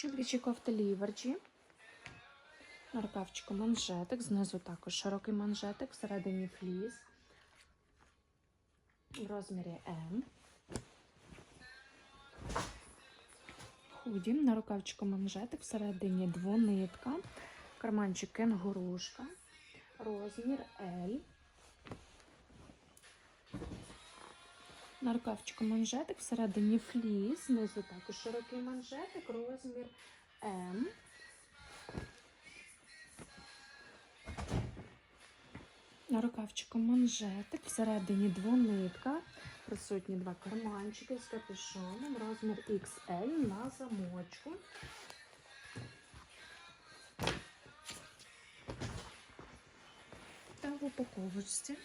Чоловічі кофти ліверджі. На рукавчику манжетик, знизу також широкий манжетик, всередині фліс. В розмірі М. Худі, на рукавчику манжетик, всередині двонитка, карманчик кенгурушка, розмір L. На рукавчику манжетик, всередині фліс, знизу також широкий манжетик, розмір М. На рукавчику манжетик, всередині двонитка, присутні два карманчики з капюшоном, розмір XL на замочку. Та в упаковочці